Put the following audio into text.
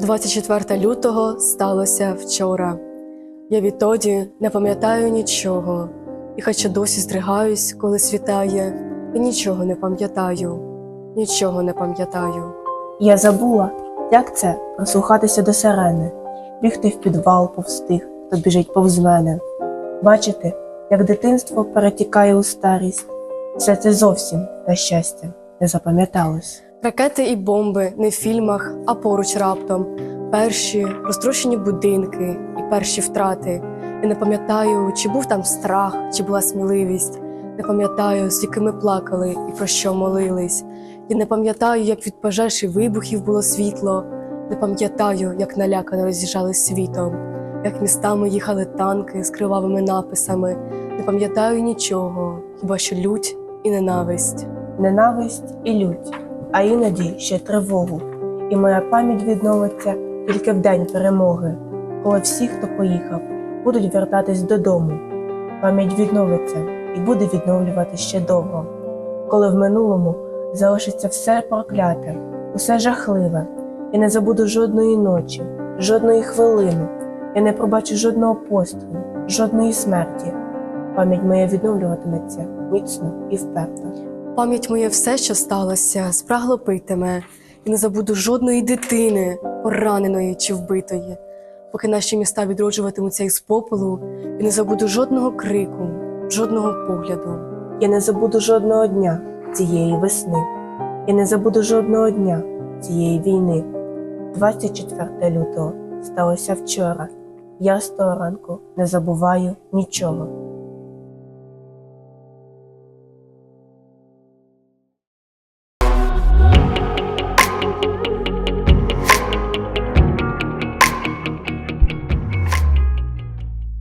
24 лютого сталося вчора. Я відтоді не пам'ятаю нічого, і хоча досі здригаюсь, коли світає, і нічого не пам'ятаю, нічого не пам'ятаю. Я забула, як це прислухатися до сирени, бігти в підвал повз тих, хто біжить повз мене, бачити, як дитинство перетікає у старість. Все це зовсім, на щастя, не запам'яталось. Ракети і бомби не в фільмах, а поруч раптом. Перші розтрощені будинки і перші втрати. Я не пам'ятаю, чи був там страх, чи була сміливість. Не пам'ятаю, з якими плакали і про що молились. Я не пам'ятаю, як від пожеж і вибухів було світло. Не пам'ятаю, як налякано роз'їжджали світом, як містами їхали танки з кривавими написами. Не пам'ятаю нічого, хіба що лють і ненависть. Ненависть і лють, а іноді ще тривогу. І моя пам'ять відновиться тільки в день перемоги, коли всі, хто поїхав, будуть вертатись додому. Пам'ять відновиться і буде відновлювати ще довго, коли в минулому залишиться все прокляте, усе жахливе. Я не забуду жодної ночі, жодної хвилини. Я не пробачу жодного пострілу, жодної смерті. Пам'ять моя відновлюватиметься міцно і вперто. Пам'ять моє все, що сталося, спрагло питиме, і не забуду жодної дитини, пораненої чи вбитої. Поки наші міста відроджуватимуться із попелу, і не забуду жодного крику, жодного погляду. Я не забуду жодного дня цієї весни. Я не забуду жодного дня цієї війни. 24 лютого сталося вчора. Я з того ранку не забуваю нічого.